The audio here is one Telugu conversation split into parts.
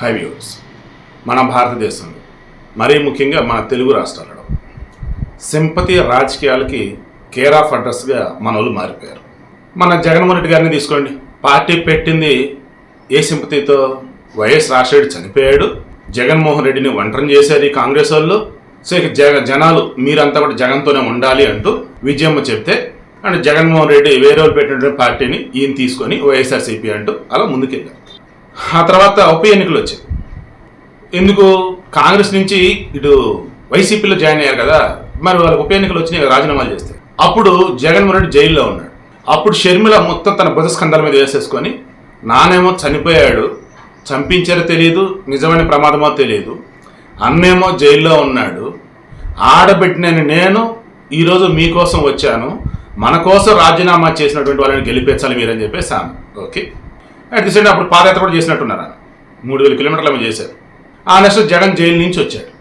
హై వ్యూస్ మన భారతదేశంలో మరీ ముఖ్యంగా మన తెలుగు రాష్ట్రాలలో సింపతి రాజకీయాలకి కేర్ ఆఫ్ అడ్రస్గా మన వాళ్ళు మారిపోయారు. మన జగన్మోహన్ రెడ్డి గారిని తీసుకోండి. పార్టీ పెట్టింది ఏ సింపతితో? వైఎస్ రాజశేఖర్ చనిపోయాడు. జగన్మోహన్ రెడ్డిని వంటరం చేశారు ఈ కాంగ్రెస్ వాళ్ళు. సో ఇక జగ జనాలు మీరంతా కూడా జగన్తోనే ఉండాలి అంటూ విజయమ్మ చెప్తే అండ్ జగన్మోహన్ రెడ్డి వేరే వాళ్ళు పెట్టినటువంటి పార్టీని ఈయన తీసుకొని వైఎస్ఆర్సీపీ అంటూ అలా ముందుకెళ్ళారు. ఆ తర్వాత ఉప ఎన్నికలు వచ్చాయి. ఎందుకు? కాంగ్రెస్ నుంచి ఇటు వైసీపీలో జాయిన్ అయ్యారు కదా మరి వాళ్ళకి ఉప ఎన్నికలు వచ్చినాయి రాజీనామాలు చేస్తే. అప్పుడు జగన్మోహన్ రెడ్డి జైల్లో ఉన్నాడు. అప్పుడు షర్మిల మొత్తం తన బుధస్కంధాల మీద వేసేసుకొని నానేమో చనిపోయాడు చంపించారో తెలియదు నిజమైన ప్రమాదమో తెలియదు అన్నేమో జైల్లో ఉన్నాడు ఆడబెట్టిన నేను ఈరోజు మీకోసం వచ్చాను మన కోసం రాజీనామా చేసినటువంటి వాళ్ళని గెలిపించాలి మీరని చెప్పేసి ఆమె. ఓకే? అట్ ది సేమ్ అప్పుడు పాదయాత్ర కూడా చేసినట్టున్నారు ఆయన. మూడు వేల కిలోమీటర్లు ఏమో చేశారు. ఆ నెక్స్ట్ జగన్ జైలు నుంచి వచ్చాడు.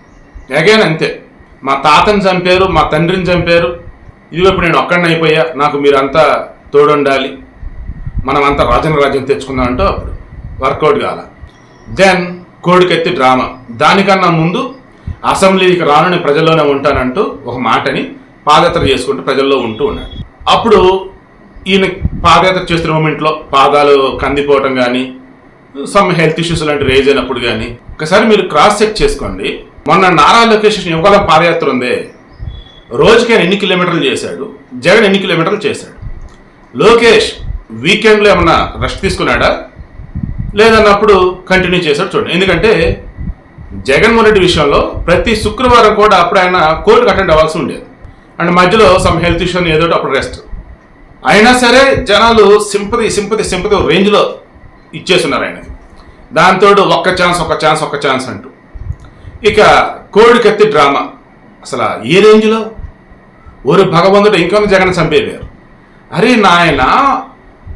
అగైన్ అంతే. మా తాతని చంపారు మా తండ్రిని చంపారు. ఇదిగో నేను ఒక్కడిని అయిపోయా. నాకు మీరంతా తోడుండాలి. మనం అంతా రాజన రాజ్యం తెచ్చుకుందాం అంటూ అప్పుడు వర్కౌట్ కాల. దెన్ కోడికెత్తి డ్రామా. దానికన్నా ముందు అసెంబ్లీకి రాను నేను ప్రజల్లోనే ఉంటానంటూ ఒక మాటని పాదయాత్ర చేసుకుంటూ ప్రజల్లో ఉంటూ ఉన్నాడు. అప్పుడు ఈయన పాదయాత్ర చేస్తున్న మూమెంట్లో పాదాలు కందిపోవటం కానీ సమ్ హెల్త్ ఇష్యూస్ లాంటి రేజ్ అయినప్పుడు కానీ ఒకసారి మీరు క్రాస్ చెక్ చేసుకోండి. మొన్న నారా లోకేష్ యువకాలం పాదయాత్ర ఉందే. రోజుకి ఆయన ఎన్ని కిలోమీటర్లు చేశాడు? జగన్ ఎన్ని కిలోమీటర్లు చేశాడు? లోకేష్ వీకెండ్లో ఏమన్నా రెస్ట్ తీసుకున్నాడా? లేదన్నప్పుడు కంటిన్యూ చేశాడు చూడండి. ఎందుకంటే జగన్మోహన్ రెడ్డి విషయంలో ప్రతి శుక్రవారం కూడా అప్పుడు ఆయన కోర్టుకు అటెండ్ అవ్వాల్సి ఉండేది. అండ్ మధ్యలో సమ్ హెల్త్ ఇష్యూ ఏదో అప్పుడు రెస్ట్ అయినా సరే జనాలు సింపతి సింపతి సింపతి రేంజ్లో ఇచ్చేస్తున్నారు ఆయనకి. దాంతో ఒక్క ఛాన్స్ ఒక్క ఛాన్స్ ఒక్క ఛాన్స్ అంటూ. ఇక కోడి కత్తి డ్రామా. అసలు ఏ రేంజ్లో? ఓరు భగవంతుడు ఇంకొక జగన్ చంపేవారు అరే నాయన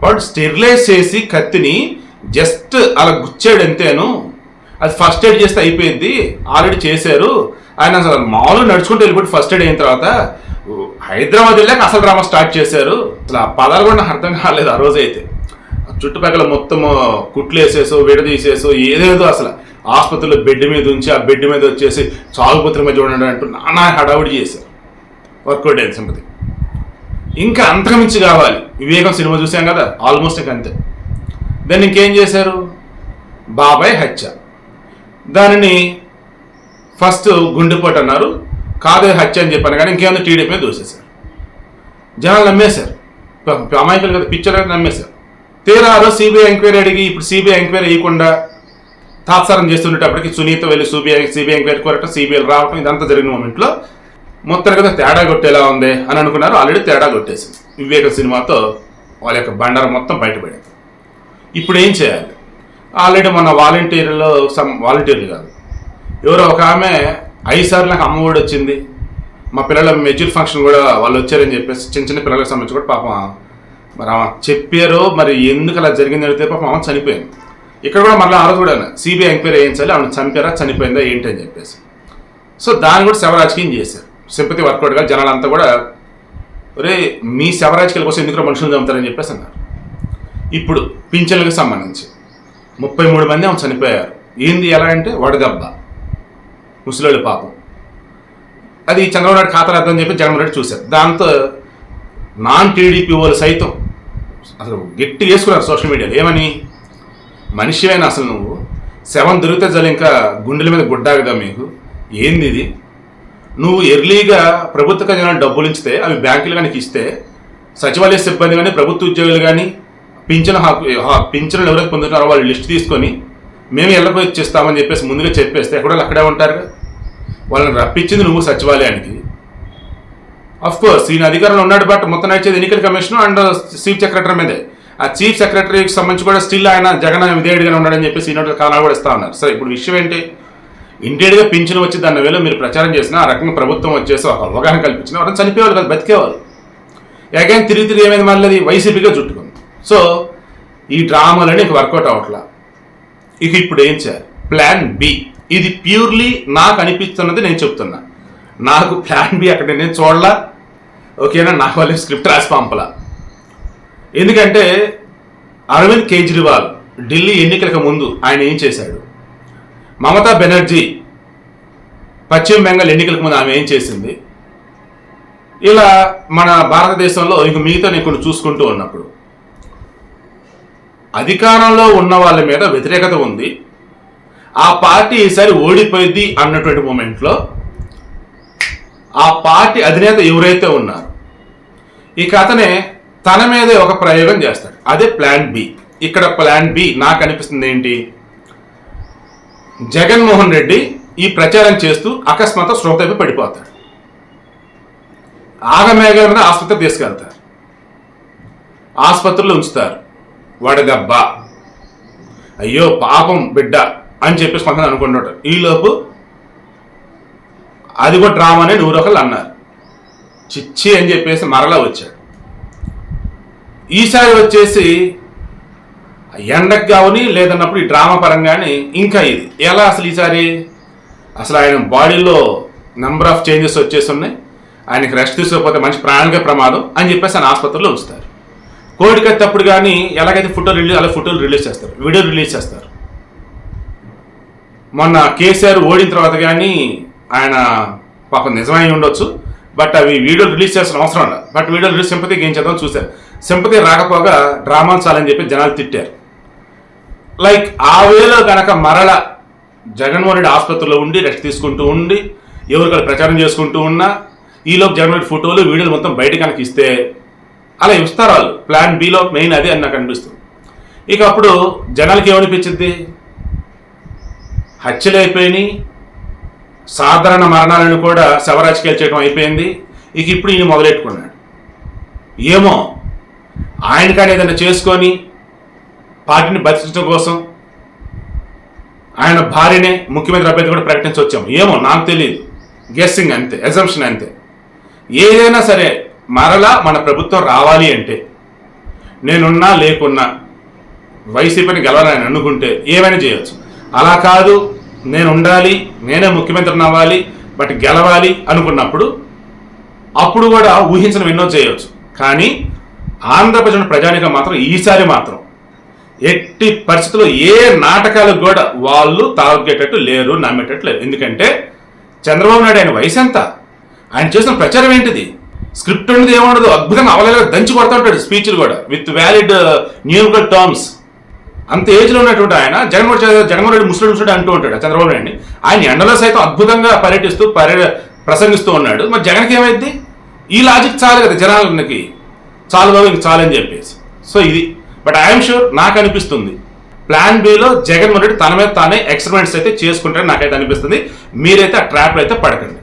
వాడు స్టెరిలైజ్ చేసి కత్తిని జస్ట్ అలా గుచ్చాడు అంతేను అది ఫస్ట్ ఎయిడ్ చేస్తే అయిపోయింది. ఆల్రెడీ చేశారు. ఆయన అసలు మామూలుగా నడుచుకుంటూ వెళ్ళిపోయి ఫస్ట్ ఎయిడ్ అయిన తర్వాత. హైదరాబాద్ వెళ్ళాక అసలు డ్రామా స్టార్ట్ చేశారు. అసలు ఆ పదాలు కూడా నాకు అర్థం కాలేదు ఆ రోజు అయితే. చుట్టుపక్కల మొత్తం కుట్లు వేసేసో విడదీసేసో ఏదేదో అసలు ఆసుపత్రిలో బెడ్ మీద ఉంచి ఆ బెడ్ మీద వచ్చేసి చాలుపత్రి మీద చూడండి అంటూ నానా హడావుడి చేశారు. వర్కౌట్ అయింది సంపతి ఇంకా అంతకమించి కావాలి. వివేకం సినిమా చూసాం కదా ఆల్మోస్ట్ ఇంకా అంతే. దాన్ని ఇంకేం చేశారు? బాబాయ్ హత్య. దానిని ఫస్ట్ గుండెపోటు అన్నారు. కాదే హత్య అని చెప్పాను కానీ ఇంకేముంది టీడీపీ దూసేశారు. జనాలు నమ్మేశారు. అమాయకులు కదా పిక్చర్ అయితే నమ్మేశారు. తీరా ఆ రోజు సిబిఐ ఎంక్వైరీ అడిగి ఇప్పుడు సిబిఐ ఎంక్వైరీ వేయకుండా తాత్సారం చేస్తుండేటప్పటికి సునీత వెళ్ళి సిబిఐ సిబిఐ ఎంక్వైరీ కోరటం సిబిఐలు రావటం ఇదంతా జరిగిన మూమెంట్లో మొత్తం కదా తేడా కొట్టేలా ఉంది అని అనుకున్నారు. ఆల్రెడీ తేడా కొట్టేసింది. వివేక సినిమాతో వాళ్ళ యొక్క బండారం మొత్తం బయటపడింది. ఇప్పుడు ఏం చేయాలి? ఆల్రెడీ మన వాలంటీర్లో సమ్ వాలంటీర్లు కాదు. ఎవరో ఒక ఆమె ఐదు సార్లు నాకు అమ్మఒడి వచ్చింది. మా పిల్లల మెజూర్ ఫంక్షన్ కూడా వాళ్ళు వచ్చారని చెప్పేసి చిన్న చిన్న పిల్లలకు సంబంధించి కూడా పాపం మరి ఆమె చెప్పారో మరి ఎందుకు అలా జరిగింది అడిగితే పాపం ఆమె చనిపోయింది. ఇక్కడ కూడా మళ్ళీ ఆ రోజు కూడా సిబిఐ ఎంక్వైరీ వేయించాలి ఆమె చంపారా చనిపోయిందా ఏంటి అని చెప్పేసి. సో దాన్ని కూడా శవరాజకీయం చేశారు. సింపతి వర్కౌట్గా జనాలంతా కూడా ఒరే మీ శవరాజకీయాల కోసం ఎందుకు మనుషులు చంపుతారని చెప్పేసి అన్నారు. ఇప్పుడు పింఛన్లకు సంబంధించి ముప్పై మూడు మంది ఆమె చనిపోయారు. ఏంది ఎలా అంటే వడదెబ్బ. ముసలోళ్ళు పాపం. అది చంద్రబాబు నాయుడు ఖాతాలు అర్థం చెప్పి జగన్మోహన్ రెడ్డి చూశారు. దాంతో నాన్ టీడీపీ వాళ్ళు సైతం అసలు గట్టి వేసుకున్నారు సోషల్ మీడియాలో. ఏమని? మనిషివైనా అసలు నువ్వు? శవం దొరికితే చాలు ఇంకా గుండెల మీద గుడ్డాగదా మీకు? ఏంది ఇది? నువ్వు ఎర్లీగా ప్రభుత్వ ఖజానా డబ్బులు ఇస్తే అవి బ్యాంకులు కానీ ఇస్తే సచివాలయ సిబ్బంది కానీ ప్రభుత్వ ఉద్యోగులు కానీ పింఛను హక్కు పింఛన్లు ఎవరైతే పొందుతున్నారో వాళ్ళు లిస్ట్ తీసుకొని మేము ఎల్లపోయి ఇచ్చేస్తామని చెప్పేసి ముందుగా చెప్పేస్తే ఎక్కడో అక్కడే ఉంటారు వాళ్ళని రప్పించింది నువ్వు సచివాలయానికి. అఫ్ కోర్స్ ఈయన అధికారంలో ఉన్నాడు బట్ మొత్తం నడిచేది ఎన్నికల కమిషన్ అండ్ చీఫ్ సెక్రటరీ మీదే. ఆ చీఫ్ సెక్రటరీకి సంబంధించి కూడా స్టిల్ ఆయన జగన్ విధేయుడిగానే ఉన్నాడని చెప్పేసి ఈనాడు కారణాలు కూడా ఇస్తా ఉన్నారు. సరే ఇప్పుడు విషయం ఏంటి? ఇంటేడ్గా పింఛను వచ్చి దాని వేళ మీరు ప్రచారం చేసినా ఆ రకంగా ప్రభుత్వం వచ్చేసి ఒక అవగాహన కల్పించిన ఎవరైనా చనిపోయేవాళ్ళు కదా బతికేవాళ్ళు. అగైన్ తిరిగి తిరిగి ఏమైంది మళ్ళీ? అది వైసీపీగా చుట్టుకుంది. సో ఈ డ్రామాలని ఇక వర్కౌట్ అవట్లా ఇక ఇప్పుడు ఏం చేయాలి? ప్లాన్ బి ఇది ప్యూర్లీ నాకు అనిపిస్తున్నది నేను చెప్తున్నా. నాకు ప్లాన్ బి అక్కడ నేను చూడలా. ఓకేనా? నాకు వాళ్ళు స్క్రిప్ట్ రాసి పంపలా. ఎందుకంటే అరవింద్ కేజ్రీవాల్ ఢిల్లీ ఎన్నికలకు ముందు ఆయన ఏం చేశాడు? మమతా బెనర్జీ పశ్చిమ బెంగాల్ ఎన్నికలకు ముందు ఆమె ఏం చేసింది? ఇలా మన భారతదేశంలో ఇంక మిగతా నేను కొన్ని చూసుకుంటూ ఉన్నప్పుడు. అధికారంలో ఉన్న వాళ్ళ మీద వ్యతిరేకత ఉంది. ఆ పార్టీ ఈసారి ఓడిపోయింది అన్నటువంటి మూమెంట్లో ఆ పార్టీ అధినేత ఎవరైతే ఉన్నారు ఇక అతనే తన మీదే ఒక ప్రయోగం చేస్తాడు. అదే ప్లాన్ బి ఇక్కడ ప్లాన్ బి నాకు అనిపిస్తుంది ఏంటి? జగన్మోహన్ రెడ్డి ఈ ప్రచారం చేస్తూ అకస్మాత్ శ్రోతపై పడిపోతాడు. ఆగమేఘ మీద ఆసుపత్రి తీసుకెళ్తారు. ఆసుపత్రిలో ఉంచుతారు. వడదెబ్బ. అయ్యో పాపం బిడ్డ. అని చెప్పేసి కొంతమంది అనుకుంటుంటారు. ఈలోపు అది కూడా డ్రామా అని నూరు అన్నారు. చిచ్చి అని చెప్పేసి మరలా వచ్చాడు. ఈసారి వచ్చేసి ఎండకు కావని లేదన్నప్పుడు ఈ డ్రామా పరంగానే ఇంకా ఇది. ఎలా అసలు ఈసారి? అసలు ఆయన బాడీలో నెంబర్ ఆఫ్ చేంజెస్ వచ్చేసి ఉన్నాయి. ఆయనకి రెస్ట్ తీసుకోకపోతే మంచి ప్రాణానికే ప్రమాదం అని చెప్పేసి ఆయన ఆసుపత్రిలో ఉంచుతారు. కోడికత్తప్పుడు కానీ ఎలాగైతే ఫోటోలు రిలీజ్ అలా ఫోటోలు రిలీజ్ చేస్తారు. వీడియో రిలీజ్ చేస్తారు. మొన్న కేసీఆర్ ఓడిన తర్వాత కానీ ఆయన పాపం నిజమై ఉండొచ్చు. బట్ అవి వీడియో రిలీజ్ చేసిన అవసరం లేదు. But video release sympathy game చేద్దాం చూశారు. సింపతి రాకపోగా డ్రామాలు చాలని చెప్పి జనాలు తిట్టారు. లైక్ ఆ వేలో కనుక మరల జగన్మోహన్ రెడ్డి ఆసుపత్రిలో ఉండి రెస్ట్ తీసుకుంటూ ఉండి ఎవరికైనా ప్రచారం చేసుకుంటూ ఉన్నా ఈలోపు జగన్మోహన్ రెడ్డి ఫోటోలు వీడియోలు మొత్తం బయట కనుక ఇస్తే అలా ఇస్తారు వాళ్ళు. ప్లాన్ బిలో మెయిన్ అదే అని నాకు అనిపిస్తుంది. ఇక అప్పుడు జనాలకి ఏమనిపించింది హత్యలు అయిపోయినాయి. సాధారణ మరణాలను కూడా శవరాజకీయాలు చేయడం అయిపోయింది. ఇక ఇప్పుడు ఈయన మొదలెట్టుకున్నాడు. ఏమో ఆయన కానీ ఏదైనా చేసుకొని పార్టీని బతికించడం కోసం ఆయన భార్యనే ముఖ్యమంత్రి అభ్యర్థి కూడా ప్రకటించవచ్చాము ఏమో నాకు తెలియదు గెస్సింగ్ అంతే ఎగ్జంప్షన్ అంతే. ఏదైనా సరే మరలా మన ప్రభుత్వం రావాలి అంటే నేనున్నా లేకున్నా వైసీపీని గెలవాలని అనుకుంటే ఏమైనా చేయవచ్చు అలా కాదు నేను ఉండాలి నేనే ముఖ్యమంత్రిని అవ్వాలి బట్ గెలవాలి అనుకున్నప్పుడు అప్పుడు కూడా ఊహించడం ఎన్నో చేయవచ్చు కానీ ఆంధ్రప్రదేశ్ ప్రజానిక మాత్రం ఈసారి మాత్రం ఎట్టి పరిస్థితుల్లో ఏ నాటకాలకు కూడా వాళ్ళు తాగేటట్టు లేరు నమ్మేటట్టు లేరు. ఎందుకంటే చంద్రబాబు నాయుడు ఆయన వయసు ఎంత? ఆయన చేసిన ప్రచారం ఏంటిది? స్క్రిప్ట్ ఉండదు ఏముండదు అద్భుతంగా అవలేగా దంచి కొడతా ఉంటాడు స్పీచ్లు కూడా. With valid numerical terms. అంత ఏజ్లో ఉన్నటువంటి ఆయన జగన్మోహన్ జగన్మోహన్ రెడ్డి ముస్లిం ముస్లిం అంటూ ఉంటాడు చంద్రబాబు నాయుడిని. ఆయన ఎండలో సైతం అద్భుతంగా పర్యటిస్తూ పర్య ప్రసంగిస్తూ ఉన్నాడు. మరి జగన్కి ఏమైంది ఈ లాజిక్ చాలు కదా జనాలకి. చాలు బాబు ఇంక చాలని చెప్పేసి. సో ఇది. బట్ ఐఎమ్ షూర్ నాకు అనిపిస్తుంది. ప్లాన్ బిలో జగన్మోహన్ రెడ్డి తన మీద తానే ఎక్స్పెరిమెంట్స్ అయితే చేసుకుంటారని నాకైతే అనిపిస్తుంది. మీరైతే ఆ ట్రాప్లో అయితే పడకండి.